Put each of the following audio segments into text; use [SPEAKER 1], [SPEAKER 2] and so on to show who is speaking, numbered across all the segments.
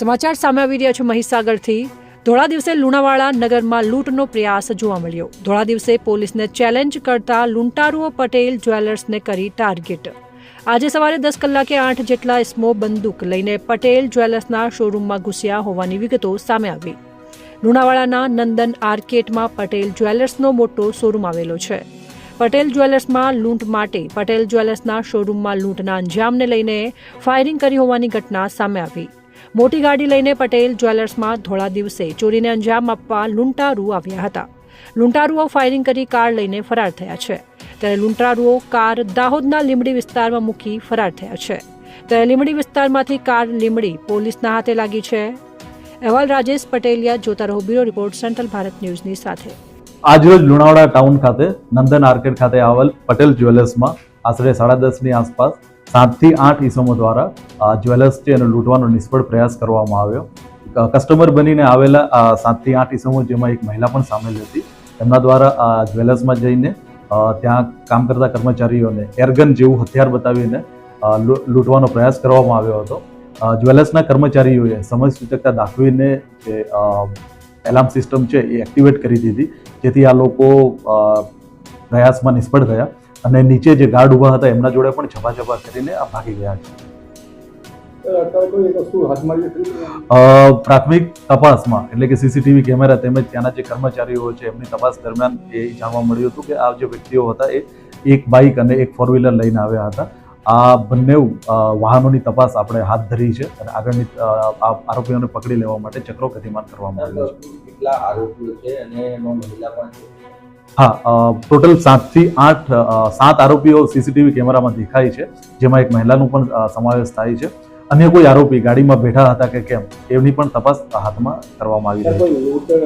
[SPEAKER 1] સમાચાર સામે આવી રહ્યા છે મહીસાગરથી. ધોળા દિવસે લુણાવાડા નગરમાં લૂંટનો પ્રયાસ જોવા મળ્યો. ધોળા દિવસે પોલીસને ચેલેન્જ કરતા લૂંટારુઓ પટેલ જ્વેલર્સને કરી ટાર્ગેટ. આજે સવારે દસ કલાકે આઠ જેટલા સ્મો બંદૂક લઈને પટેલ જ્વેલર્સના શોરૂમમાં ઘૂસ્યા હોવાની વિગતો સામે આવી. લુણાવાડાના નંદન આર્કેટમાં પટેલ જ્વેલર્સનો મોટો શોરૂમ આવેલો છે. પટેલ જ્વેલર્સમાં લૂંટ માટે પટેલ જ્વેલર્સના શોરૂમમાં લૂંટના અંજામને લઈને ફાયરિંગ કરી હોવાની ઘટના સામે આવી. મોટી ગાડી લઈને પટેલ જ્વેલર્સમાં ધોળા દિવસે ચોરીને અંજામ આપવા લૂંટારૂ આવ્યા હતા. લૂંટારુઓ ફાયરિંગ કરી કાર લઈને ફરાર થયા છે. ત્યારે લૂંટારુઓ કાર દાહોદના લીમડી વિસ્તારમાં મૂકી ફરાર થયા છે. ત્યારે લીમડી વિસ્તારમાંથી કાર લીમડી પોલીસના હાથે લાગી છે. અહેવાલ રાજેશ પટેલિયા, જોતા રહો બ્યુરો રિપોર્ટ, સેન્ટ્રલ ભારત ન્યૂઝની સાથે.
[SPEAKER 2] આજરોજ લુણાવાડા ટાઉન ખાતે નંદન આર્કેડ ખાતે આવેલ પટેલ જ્વેલર્સમાં આશરે સાડા દસની આસપાસ સાતથી આઠ ઈસમો દ્વારા જ્વેલર્સ છે એને લૂંટવાનો નિષ્ફળ પ્રયાસ કરવામાં આવ્યો. કસ્ટમર બનીને આવેલા સાતથી આઠ ઈસમો જેમાં એક મહિલા પણ સામેલ હતી. એમના દ્વારા જ્વેલર્સમાં જઈને ત્યાં કામ કરતા કર્મચારીઓને એરગન જેવું હથિયાર બતાવીને લૂંટવાનો પ્રયાસ કરવામાં આવ્યો હતો. જ્વેલર્સના કર્મચારીઓએ સમજ સૂચકતા દાખવીને જે એલાર્મ સિસ્ટમ છે એ એક્ટિવેટ કરી દીધી, જેથી આ લોકો પ્રયાસમાં નિષ્ફળ થયા. અને નીચે જે ગાર્ડ ઊભા હતા એમના જોડે પણ છપાછપા કરીને આ ભાગી ગયા છે. પ્રાથમિક તપાસમાં એટલે કે સીસીટીવી કેમેરા તેમજ ત્યાંના જે કર્મચારીઓ છે એમની તપાસ દરમિયાન એ જાણવા મળ્યું હતું કે આ જે વ્યક્તિઓ હતા એ એક બાઇક અને એક ફોર વ્હીલર લઈને આવ્યા હતા. આ બંને વાહનોની તપાસ આપણે હાથ ધરી છે અને આગળની આરોપીઓને પકડી લેવા માટે ચક્રો ગતિમાન કરવામાં આવ્યો છે.
[SPEAKER 3] કેટલા આરોપીઓ છે અને એમાં મહિલા પણ છે?
[SPEAKER 2] હા ટોટલ સાતથી આઠ સાત આરોપીઓ સીસીટીવી કેમેરામાં દેખાય છે જેમાં એક મહિલાનો પણ સમાવેશ થાય છે. અન્ય કોઈ આરોપી ગાડીમાં બેઠા હતા કે કેમ એની પણ તપાસ હાથમાં કરવામાં આવી રહી છે?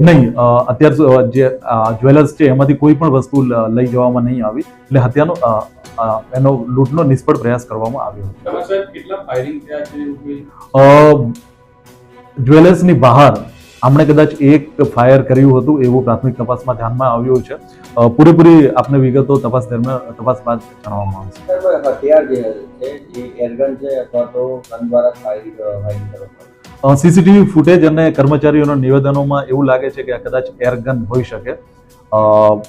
[SPEAKER 2] નહીં અત્યાર જે જ્વેલર્સ છે એમાંથી કોઈ પણ વસ્તુ લઈ જવામાં નહીં આવી. એટલે હત્યાનો એનો લૂંટનો નિષ્ફળ પ્રયાસ કરવામાં આવ્યો હતો.
[SPEAKER 4] કેટલા ફાયરિંગ થયા છે એવું કોઈ?
[SPEAKER 2] અ, જ્વેલર્સની બહાર આમણે કદાચ એક ફાયર કર્યું હતું એવું પ્રાથમિક તપાસમાં ધ્યાનમાં આવ્યું છે. પૂરેપૂરી આપને વિગતો તપાસ દરમિયાન તપાસ બાદ જણાવવામાં આવશે.
[SPEAKER 3] હથિયાર જે છે એ એરગન છે અથવા તો ગન દ્વારા ફાયરિંગ ફાયરિંગ
[SPEAKER 2] સીસીટીવી ફૂટેજ અને કર્મચારીઓના નિવેદનોમાં એવું લાગે છે કે આ કદાચ એરગન હોઈ શકે.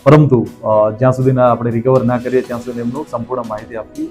[SPEAKER 2] પરંતુ જ્યાં સુધીના આપણે રિકવર ના કરીએ ત્યાં સુધી એમનું સંપૂર્ણ માહિતી આપવી